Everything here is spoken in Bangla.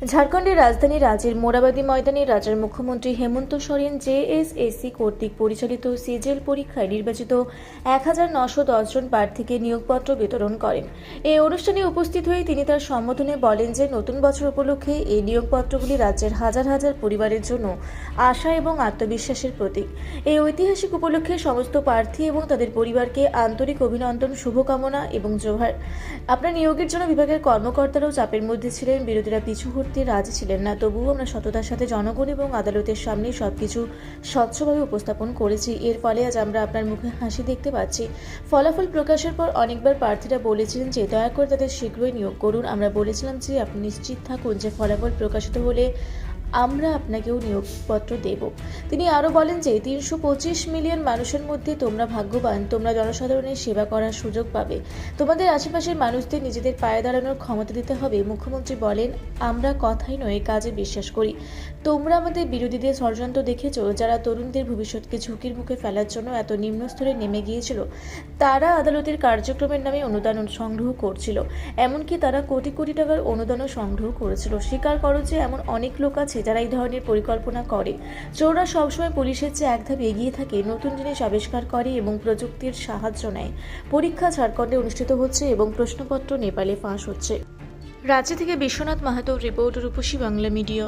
ঝাড়খণ্ডের রাজধানী রাঁচির মোরাবাদী ময়দানে রাজ্যের মুখ্যমন্ত্রী হেমন্ত সোরেন জেএসএসসি কর্তৃক পরিচালিত সিজেল পরীক্ষায় নির্বাচিত এক হাজার নশো দশজন প্রার্থীকে নিয়োগপত্র বিতরণ করেন। এই অনুষ্ঠানে উপস্থিত হয়ে তিনি তার সম্বোধনে বলেন যে, নতুন বছর উপলক্ষে এই নিয়োগপত্রগুলি রাজ্যের হাজার হাজার পরিবারের জন্য আশা এবং আত্মবিশ্বাসের প্রতীক। এই ঐতিহাসিক উপলক্ষে সমস্ত প্রার্থী এবং তাদের পরিবারকে আন্তরিক অভিনন্দন, শুভকামনা এবং জোহার। আপনার নিয়োগের জন্য বিভাগের কর্মকর্তারাও চাপের মধ্যে ছিলেন, বিরোধীরা পিছু হটতে রাজি ছিলেন না। তবুও আমরা সততার সাথে জনগণ এবং আদালতের সামনে সবকিছু স্বচ্ছভাবে উপস্থাপন করেছি। এর ফলে আজ আমরা আপনার মুখে হাসি দেখতে পাচ্ছি। ফলাফল প্রকাশের পর অনেকবার প্রার্থীরা বলেছিলেন যে, দয়া করে তাদের শীঘ্রই নিয়োগ করুন। আমরা বলেছিলাম যে, আপনি নিশ্চিত থাকুন যে, ফলাফল প্রকাশিত হলে আমরা আপনাকেও নিয়োগপত্র দেব। তিনি আরও বলেন যে, তিনশো পঁচিশ মিলিয়ন মানুষের মধ্যে তোমরা ভাগ্যবান, তোমরা জনসাধারণের সেবা করার সুযোগ পাবে। তোমাদের আশেপাশের মানুষদের নিজেদের পায়ে দাঁড়ানোর ক্ষমতা দিতে হবে। মুখ্যমন্ত্রী বলেন, আমরা কথাই নয়, কাজে বিশ্বাস করি। তোমরা আমাদের বিরোধীদের ষড়যন্ত্র দেখেছ, যারা তরুণদের ভবিষ্যৎকে ঝুঁকির মুখে ফেলার জন্য এত নিম্ন স্তরে নেমে গিয়েছিল। তারা আদালতের কার্যক্রমের নামে অনুদান সংগ্রহ করছিল, এমনকি তারা কোটি কোটি টাকার অনুদানও সংগ্রহ করেছিল। স্বীকার করো যে, এমন অনেক লোক আছে যারা এই ধরনের পরিকল্পনা করে। চোররা সবসময় পুলিশের চেয়ে এক ধাপ এগিয়ে থাকে, নতুন জিনিস আবিষ্কার করে এবং প্রযুক্তির সাহায্য নেয়। পরীক্ষা ঝাড়খণ্ডে অনুষ্ঠিত হচ্ছে এবং প্রশ্নপত্র নেপালে ফাঁস হচ্ছে। রাজ্য থেকে বিশ্বনাথ মাহাতো রিপোর্ট, রূপসী বাংলা মিডিয়া।